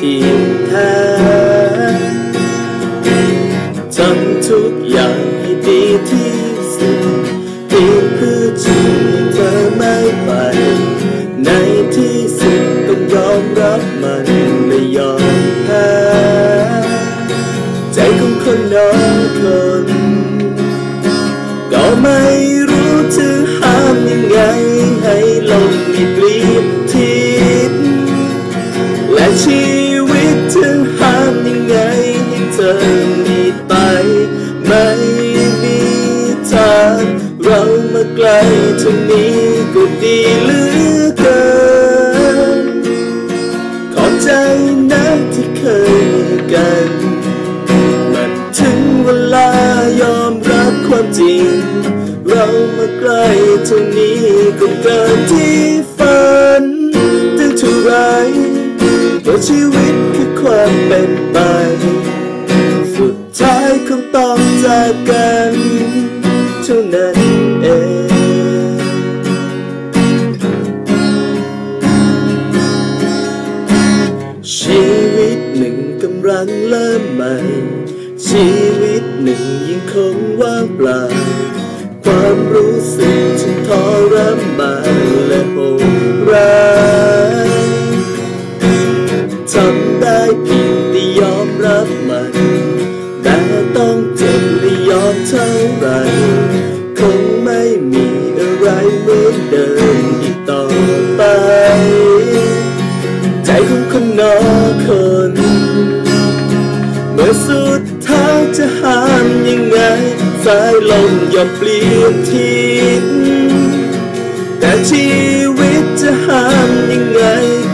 ที่แท้ทำทุกอย่างให้ดีที่สุดเพียงเพื่อจะให้เธอไม่ไป ในที่สุดต้องยอมรับมันและยอมแพ้ใจของคนน้องคน เรามาไกลเท่านี้ก็ดีเหลือเกินขอบใจนะที่เคยมีกัน มันถึงเวลายอมรับความจริง เรามาใกลเท่านี้ก็เกินที่ฝันตั้งเท่าไรก็ชีวิตคือความเป็นไป สุดท้ายคงต้องจากกันเังเริ่มใหม่ ชีวิตหนึ่งยังคงว่างเปล่า ความรู้สึกที่ทรมานายจะห้ามยังไงสายลมอย่าเปลี่ยนทิศแต่ชีวิตจะห้ามยังไง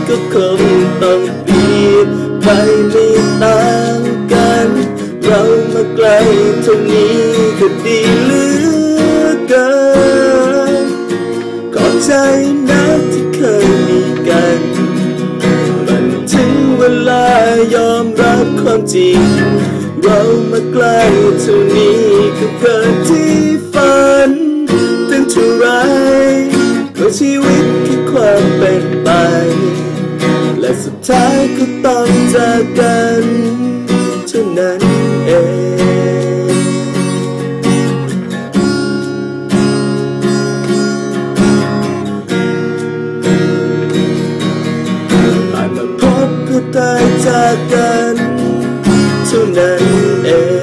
ก็คงต้องเปลี่ยนไปไม่ต่างกัน เรามาไกลเท่านี้ก็ดีเหลือเกินขอบใจนะที่เคยมีกัน มันถึงเวลายอมรับความจริง กล้เท่านี้ก็เกินที่ฝันตั้งเท่าไรก็ชีวิตคือความเป็นไป และสุดท้ายก็ต้องจากกันเท่านั้นเองผ่านมาพบก็ตายจากกันเท่านั้นเอง